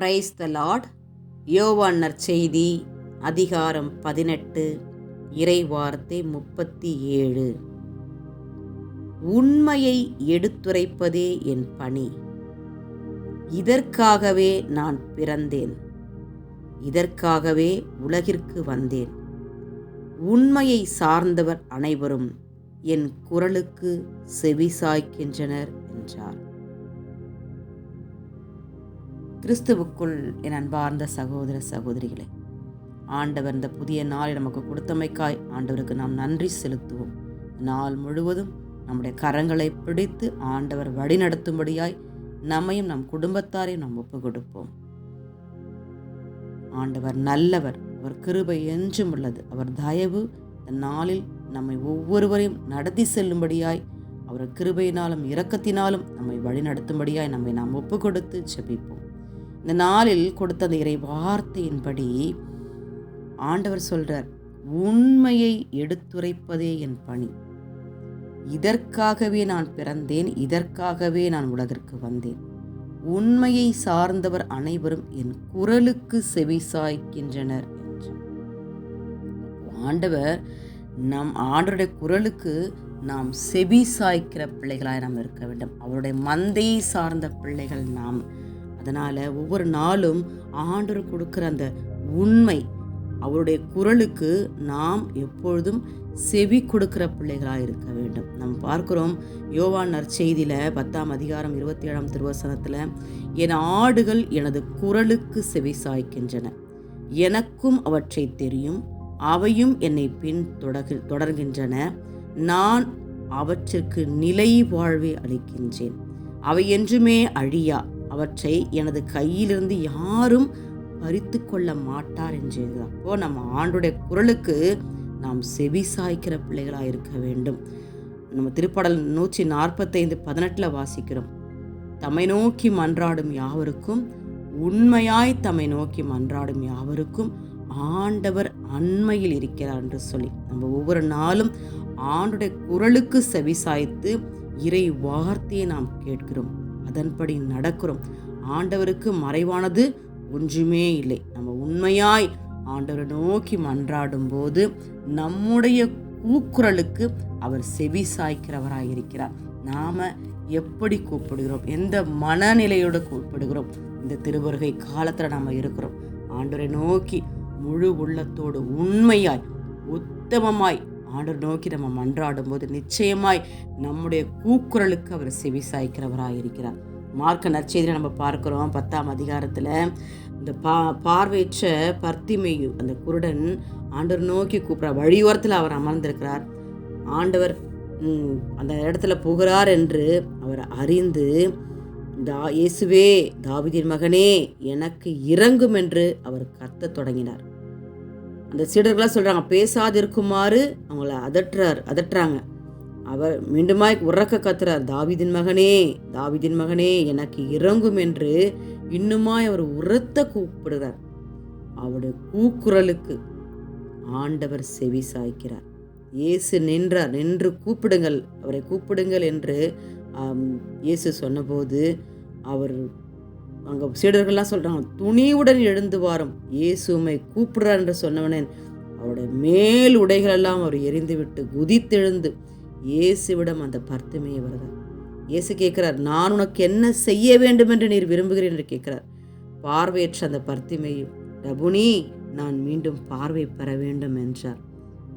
Praise the Lord யோவான் நற்செய்தி அதிகாரம் பதினெட்டு இறை வார்த்தை முப்பத்தி ஏழு. உண்மையை எடுத்துரைப்பதே என் பணி. இதற்காகவே நான் பிறந்தேன். இதற்காகவே உலகிற்கு வந்தேன். உண்மையை சார்ந்தவர் அனைவரும் என் குரலுக்கு செவி சாய்க்கின்றனர் என்றார். கிறிஸ்துவுக்குள் என் அன்பார்ந்த சகோதர சகோதரிகளே ஆண்டவர் இந்த புதிய நாளை நமக்கு கொடுத்தமைக்காய். ஆண்டவருக்கு நாம் நன்றி செலுத்துவோம். நாள் முழுவதும் நம்முடைய கரங்களை பிடித்து ஆண்டவர் வழிநடத்தும்படியாய் நம்மையும் நம் குடும்பத்தாரையும் நாம் ஒப்பு கொடுப்போம் ஆண்டவர் நல்லவர் அவர் கிருபை என்றும் உள்ளது. அவர் தயவு இந்த நாளில் நம்மை ஒவ்வொருவரையும் நடத்தி செல்லும்படியாய் அவர் கிருபையினாலும் இரக்கத்தினாலும் நம்மை வழிநடத்தும்படியாய் நம்மை நாம் ஒப்பு கொடுத்து ஜெபிப்போம். இந்த நாளில் கொடுத்த அந்த இறை வார்த்தையின்படி ஆண்டவர் சொல்றார் உண்மையை எடுத்துரைப்பதே என் பணி. இதற்காகவே நான் பிறந்தேன் இதற்காகவே நான் உலகிற்கு வந்தேன். உண்மையை சார்ந்தவர் அனைவரும் என் குரலுக்கு செவி சாய்க்கின்றனர் என்று. ஆண்டவர் நம் ஆண்டருடைய குரலுக்கு நாம் செவி சாய்க்கிற பிள்ளைகளாய் நாம் இருக்க வேண்டும். அவருடைய மந்தையை சார்ந்த பிள்ளைகள் நாம் அதனால் ஒவ்வொரு நாளும் ஆண்டவர் கொடுக்குற அந்த உண்மை அவருடைய குரலுக்கு நாம் எப்பொழுதும் செவி கொடுக்கிற பிள்ளைகளாக இருக்க வேண்டும். நம்ம பார்க்கிறோம் யோவான் நற்செய்தியில் பத்தாம் அதிகாரம் இருபத்தி ஏழாம் திருவசனத்தில் என் ஆடுகள் எனது குரலுக்கு செவி சாய்க்கின்றன. எனக்கும் அவற்றை தெரியும். அவையும் என்னை பின் தொடகு தொடர்கின்றன. நான் அவற்றிற்கு நிலை வாழ்வை அளிக்கின்றேன். அவை என்றுமே அழியா? அவற்றை எனது கையிலிருந்து யாரும் பறித்து கொள்ள மாட்டார் என்று அப்போ நம்ம ஆண்டுடைய குரலுக்கு நாம் செவி சாய்க்கிற பிள்ளைகளாக இருக்க வேண்டும். நம்ம திருப்படல் நூற்றி நாற்பத்தைந்து பதினெட்டில் வாசிக்கிறோம். தம்மை நோக்கி மன்றாடும் யாவருக்கும் உண்மையாய் தம்மை நோக்கி மன்றாடும் யாவருக்கும் ஆண்டவர் அண்மையில் இருக்கிறார் என்று சொல்லி நம்ம ஒவ்வொரு நாளும் ஆண்டுடைய குரலுக்கு செவி சாய்த்து இறை வார்த்தையை நாம் கேட்கிறோம். அதன்படி நடக்கிறோம். ஆண்டவருக்கு மறைவானது ஒன்றுமே இல்லை. நம்ம உண்மையாய் ஆண்டவரை நோக்கி மன்றாடும் போது நம்முடைய கூக்குரலுக்கு அவர் செவி சாய்க்கிறவராக இருக்கிறார். நாம எப்படி கூப்பிடுகிறோம்? எந்த மனநிலையோடு கூப்பிடுகிறோம்? இந்த திருவருகை காலத்தில் நாம் இருக்கிறோம். ஆண்டவரை நோக்கி முழு உள்ளத்தோடு உண்மையாய் உத்தமமாய் ஆண்டவர் நோக்கி நம்ம மன்றாடும் போது நிச்சயமாய் நம்முடைய கூக்குரலுக்கு அவர் செவி சாய்க்கிறவராக இருக்கிறார். மார்க்க நற்செய்தியில் நம்ம பார்க்குறோம். பத்தாம் அதிகாரத்தில் இந்த பா பார்வையற்ற பர்த்திமையு அந்த குருடன் ஆண்டவர் நோக்கி கூப்பிட்ற வழியோரத்தில் அவர் அமர்ந்திருக்கிறார். ஆண்டவர் அந்த இடத்துல புகிறார் என்று அவர் அறிந்து தா இயேசுவே தாவிதின் மகனே எனக்கு இறங்கும் என்று அவர் கத்தத் தொடங்கினார். அந்த சீடர்களாக சொல்கிறாங்க பேசாதிருக்குமாறு. அவங்கள அதட்டுறார் அதட்டுறாங்க. அவர் மீண்டுமாய் உறக்க கத்துறார் தாவிதின் மகனே தாவிதின் மகனே எனக்கு இறங்கும் என்று இன்னுமாய் அவர் உரத்த கூப்பிடுறார். அவருடைய கூக்குரலுக்கு ஆண்டவர் செவி சாய்க்கிறார். இயேசு நின்றார் நின்று கூப்பிடுங்கள் அவரை கூப்பிடுங்கள் என்று இயேசு சொன்னபோது அவர் அங்கே சீடர்கள்லாம் சொல்கிறாங்க துணிவுடன் எழுந்து வாரும். இயேசு உம்மை கூப்பிடுறார் என்று சொன்னவனே. அவருடைய மேல் உடைகளெல்லாம் அவர் எரிந்துவிட்டு குதித்தெழுந்து இயேசுவிடம் அந்த பர்த்தமையை வருகிறார். இயேசு கேட்கிறார் நான் உனக்கு என்ன செய்ய வேண்டும் என்று நீர் விரும்புகிறேன் என்று கேட்கிறார். பார்வையற்ற அந்த பர்த்திமையும் ரபுனி நான் மீண்டும் பார்வை பெற வேண்டும் என்றார்.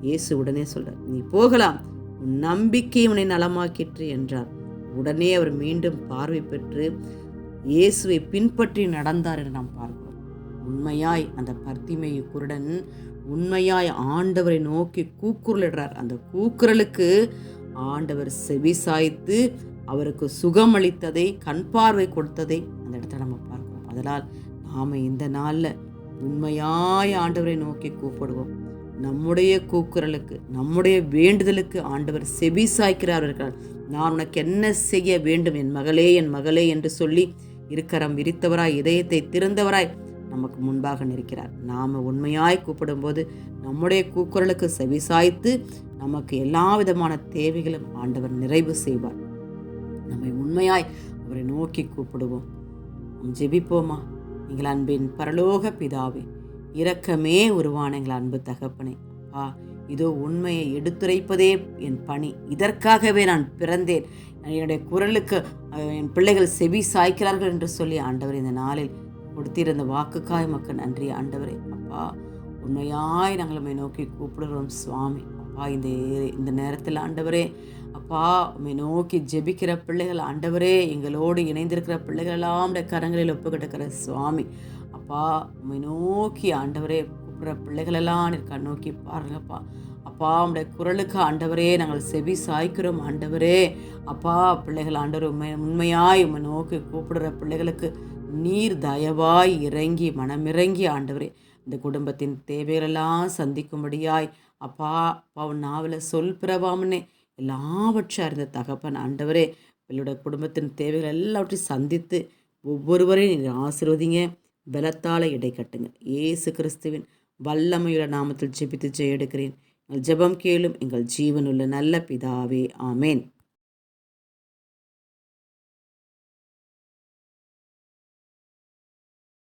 இயேசு உடனே சொல்றார் நீ போகலாம் உன் நம்பிக்கை உன்னை நலமாக்கிற்று என்றார். உடனே அவர் மீண்டும் பார்வை பெற்று இயேசுவை பின்பற்றி நடந்தார் என்று நாம் பார்க்கிறோம். உண்மையாய் அந்த பர்த்திமை குருடன் உண்மையாய் ஆண்டவரை நோக்கி கூக்குரலிடுறார். அந்த கூக்குரலுக்கு ஆண்டவர் செவி சாய்த்து அவருக்கு சுகம் அளித்ததை கண் பார்வை கொடுத்ததை அந்த இடத்துல நம்ம பார்க்கிறோம். அதனால் நாம் இந்த நாளில் உண்மையாய் ஆண்டவரை நோக்கி கூப்பிடுவோம். நம்முடைய கூக்குரலுக்கு நம்முடைய வேண்டுதலுக்கு ஆண்டவர் செவி சாய்க்கிறார் இருக்கிறார் நான் உனக்கு என்ன செய்ய வேண்டும்? என் மகளே என் மகளே என்று சொல்லி இருக்கரம் விரித்தவராய் இதயத்தை திறந்தவராய் நமக்கு முன்பாக நிற்கிறார். நாம் உண்மையாய் கூப்பிடும்போது நம்முடைய கூக்குரலுக்கு செவிசாய்த்து நமக்கு எல்லா விதமான தேவைகளும் ஆண்டவர் நிறைவு செய்வார். நம்மை உண்மையாய் அவரை நோக்கி கூப்பிடுவோம். நாம் ஜெபிப்போமா? எங்கள் அன்பின் பரலோக பிதாவே இரக்கமே உருவான எங்கள் அன்பு தகப்பனே. ஆ இதோ உண்மையை எடுத்துரைப்பதே என் பணி. இதற்காகவே நான் பிறந்தேன். என்னுடைய குரலுக்கு என் பிள்ளைகள் செவி சாய்க்கிறார்கள் என்று சொல்லி ஆண்டவர் இந்த நாளில் கொடுத்திருந்த வாக்குக்காய் மக்கள் நன்றி. ஆண்டவரே அப்பா உண்மையாய் நாங்கள் உண்மை நோக்கி கூப்பிடுறோம் சுவாமி. அப்பா இந்த இந்த நேரத்தில் ஆண்டவரே அப்பா உண்மை நோக்கி ஜெபிக்கிற பிள்ளைகள் ஆண்டவரே எங்களோடு இணைந்திருக்கிற பிள்ளைகள் எல்லாம் கரங்களில் ஒப்பு கிடக்கிற சுவாமி. அப்பா உண்மை நோக்கி ஆண்டவரே இருக்கிற பிள்ளைகளெல்லாம் நீர் நோக்கி பாருங்கப்பா. அப்பா உடைய குரலுக்கு ஆண்டவரே நாங்கள் செவி சாய்க்கிறோம் ஆண்டவரே. அப்பா பிள்ளைகள் ஆண்டவர் உண்மை உண்மையாய் உம்மை நோக்கி கூப்பிடுற பிள்ளைகளுக்கு நீர் தயவாய் இறங்கி மனமிறங்கி ஆண்டவரே. இந்த குடும்பத்தின் தேவைகளெல்லாம் சந்திக்கும்படியாய் அப்பா அப்பா உன் நாவில் சொல் பிறவாமனே எல்லாவற்றாக இருந்த தகப்பன் ஆண்டவரே என்னோட குடும்பத்தின் தேவைகள் எல்லாவற்றையும் சந்தித்து ஒவ்வொருவரையும் நீங்கள் ஆசிர்வதிங்க பலத்தால் இடை கட்டுங்க. இயேசு கிறிஸ்துவின் வல்லமையுள்ள நாமத்தில் ஜெபித்து ஜெயெடுக்கிறேன். எங்கள் ஜெபம் கேளும் எங்கள் ஜீவனுள்ள நல்ல பிதாவே. ஆமேன்.